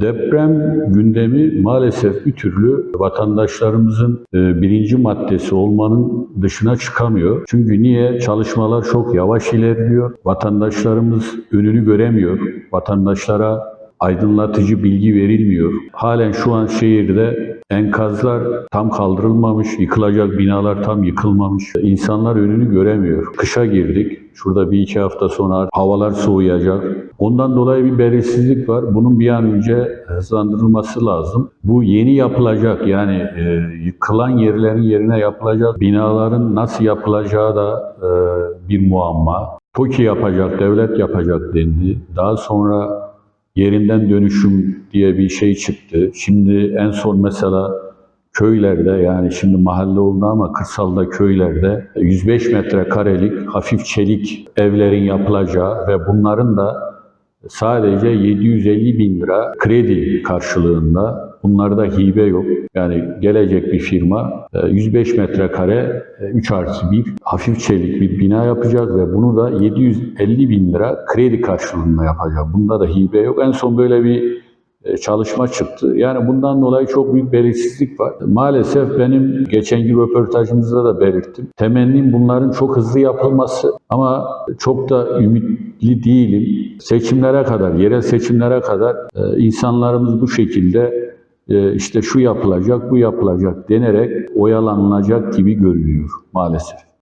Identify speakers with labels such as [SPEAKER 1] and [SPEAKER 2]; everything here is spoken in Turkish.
[SPEAKER 1] Deprem gündemi maalesef bir türlü vatandaşlarımızın e, birinci maddesi olmanın dışına çıkamıyor. Çünkü niye? Çalışmalar çok yavaş ilerliyor. Vatandaşlarımız önünü göremiyor. Vatandaşlara aydınlatıcı bilgi verilmiyor. Halen şu an şehirde enkazlar tam kaldırılmamış, yıkılacak binalar tam yıkılmamış. İnsanlar önünü göremiyor. Kışa girdik. Şurada bir iki hafta sonra havalar soğuyacak. Ondan dolayı bir belirsizlik var. Bunun bir an önce hızlandırılması lazım. Bu yeni yapılacak yani e, yıkılan yerlerin yerine yapılacak binaların nasıl yapılacağı da e, bir muamma. TOKİ yapacak, devlet yapacak dendi. Daha sonra yerinden dönüşüm diye bir şey çıktı. Şimdi en son mesela köylerde yani şimdi mahalle oldu ama kırsalda köylerde 105 metrekarelik hafif çelik evlerin yapılacağı ve bunların da sadece 750 bin lira kredi karşılığında bunlarda hibe yok. Yani gelecek bir firma e, 105 metrekare e, 3 artı 1 hafif çelik bir bina yapacak ve bunu da 750 bin lira kredi karşılığında yapacak. Bunda da hibe yok. En son böyle bir e, çalışma çıktı. Yani bundan dolayı çok büyük belirsizlik var. Maalesef benim geçenki röportajımızda da belirttim. Temennim bunların çok hızlı yapılması ama çok da ümitli değilim. Seçimlere kadar, yerel seçimlere kadar e, insanlarımız bu şekilde e, işte şu yapılacak, bu yapılacak denerek oyalanılacak gibi görünüyor maalesef.